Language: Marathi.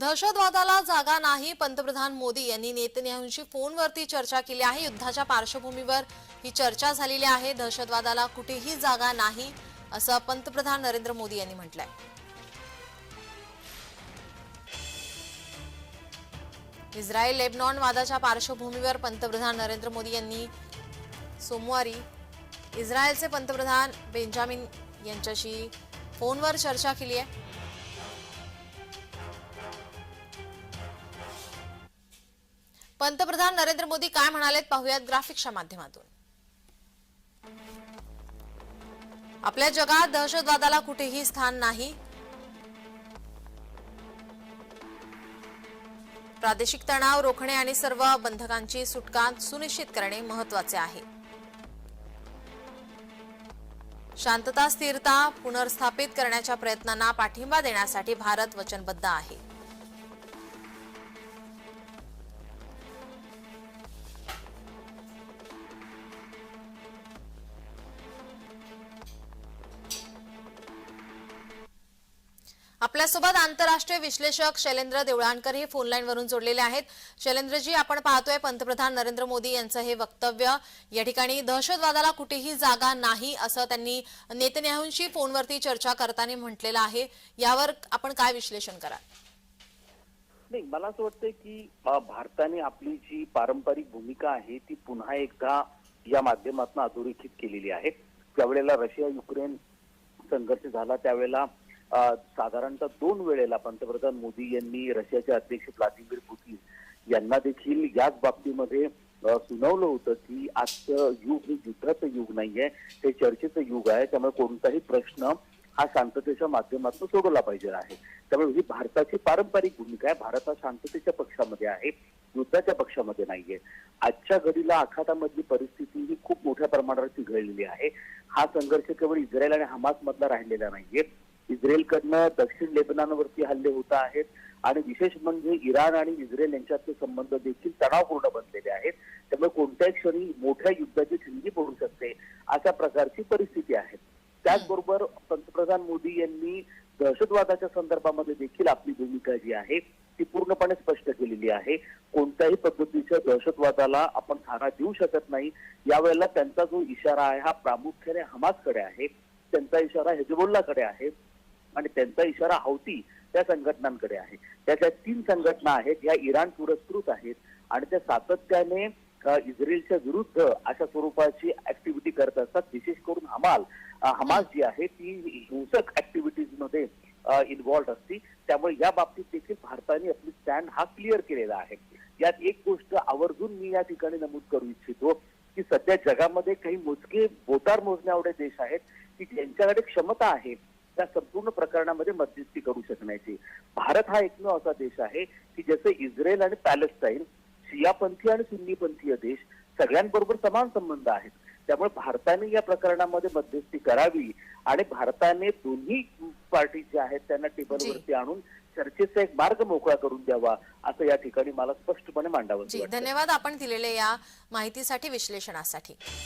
दहशतवादाला जागा नाही पंतप्रधान मोदी यांनी नेतन्याहूंशी फोनवरती चर्चा केली आहे. युद्धाच्या पार्श्वभूमीवर ही चर्चा झालेली आहे. दहशतवादाला कुठेही जागा नाही असं पंतप्रधान नरेंद्र मोदी यांनी म्हटलंय. इस्रायल लेबनॉन वादाच्या पार्श्वभूमीवर पंतप्रधान नरेंद्र मोदी यांनी सोमवारी इस्रायलचे पंतप्रधान बेंजामिन यांच्याशी फोनवर चर्चा केली आहे. पंतप्रधान नरेंद्र मोदी काय म्हणालेत पाहूयात ग्राफिक्सच्या माध्यमातून. आपल्या जगात दहशतवादाला कुठेही स्थान नाही. प्रादेशिक तणाव रोखणे आणि सर्व बंधकांची सुटका सुनिश्चित करणे महत्त्वाचे आहे. शांतता स्थिरता पुनर्स्थापित करण्याच्या प्रयत्नांना पाठिंबा देण्यासाठी भारत वचनबद्ध आहे. आपल्यासोबत आंतरराष्ट्रीय विश्लेषक शैलेंद्र देवळाणकर हे फोन वरून जोडलेले आहेत. शैलेंद्रजी आपण पाहतोय पंतप्रधान नरेंद्र मोदी यांचं हे वक्तव्य. या ठिकाणी दहशतवादाला कुठेही जागा नाही असं त्यांनी नेतन्याहूंशी फोनवरती चर्चा करताना म्हटलेलं आहे. यावर आपण काय विश्लेषण कराल? नाही मला असं वाटतं की भारताने आपली जी पारंपरिक भूमिका आहे ती पुन्हा एकदा या माध्यमातून अधोरेखित केलेली आहे. त्यावेळेला रशिया युक्रेन संघर्ष झाला त्यावेळेला साधारणतः दोन वेळेला पंतप्रधान मोदी यांनी रशियाचे अध्यक्ष व्लादिमीर पुतीन यांना देखील याच बाबतीमध्ये सुनावलं होतं की आजचं युग हे युद्धाचं युग नाहीये हे चर्चेचं युग आहे त्यामुळे कोणताही प्रश्न हा शांततेच्या माध्यमातून सोडवला पाहिजे आहे. त्यामुळे ही भारताची पारंपरिक भूमिका आहे. भारत हा शांततेच्या पक्षामध्ये आहे युद्धाच्या पक्षामध्ये नाहीये. आजच्या घडीला आखातामधली परिस्थिती ही खूप मोठ्या प्रमाणावर घडलेली आहे. हा संघर्ष केवळ इस्रायल आणि हमास मधला राहिलेला नाहीये. इस्रायलकडनं दक्षिण लेबनानवरती हल्ले होत आहेत. आणि विशेष म्हणजे इराण आणि इस्रायल यांच्यातले संबंध देखील तणावपूर्ण बनलेले आहेत. त्यामुळे कोणत्याही क्षणी मोठ्या युद्धाची ठिणगी पडू शकते अशा प्रकारची परिस्थिती आहे. त्याचबरोबर पंतप्रधान मोदी यांनी दहशतवादाच्या संदर्भामध्ये देखील आपली भूमिका जी आहे ती पूर्णपणे स्पष्ट केलेली आहे. कोणत्याही पद्धतीच्या दहशतवादाला आपण थारा देऊ शकत नाही. यावेळेला त्यांचा जो इशारा आहे हा प्रामुख्याने हमासकडे आहे. त्यांचा इशारा हेजबोल्लाकडे आहे. आणि त्यांचा इशारा हौती त्या संघटनांकडे आहे. त्याच्या तीन संघटना आहेत या इराण पुरस्कृत आहेत आणि त्या सातत्याने अ, इस्रायलच्या विरुद्ध अशा स्वरूपाची ऍक्टिव्हिटी करत असतात. विशेष करून हमाल हमाल हमास जी आहे ती हिंसक ऍक्टिव्हिटीजमध्ये इन्व्हॉल्ड असते. त्यामुळे या बाबतीत देखील भारताने आपली स्टँड हा क्लिअर केलेला आहे. यात एक गोष्ट आवर्जून मी या ठिकाणी नमूद करू इच्छितो की सध्या जगामध्ये काही मोजके बोटार मोजण्या एवढे देश आहेत की ज्यांच्याकडे क्षमता आहे त्या संपूर्ण प्रकरणामध्ये मध्यस्थी करू शकण्याची. भारत हा एकमेव असा देश आहे की जसे इस्रायल आणि पॅलेस्टाईन शियापंथी आणि सुन्नीपंथीय देश सगळ्यांबरोबर समान संबंध आहेत. त्यामुळे भारताने या प्रकरणामध्ये मध्यस्थी करावी आणि भारताने दोन्ही पार्टी ज्या आहेत त्यांना टेबलवरती आणून चर्चेचा एक मार्ग मोकळा करून द्यावा असं या ठिकाणी मला स्पष्टपणे मांडावं धन्यवाद आपण दिलेल्या या माहितीसाठी विश्लेषणासाठी.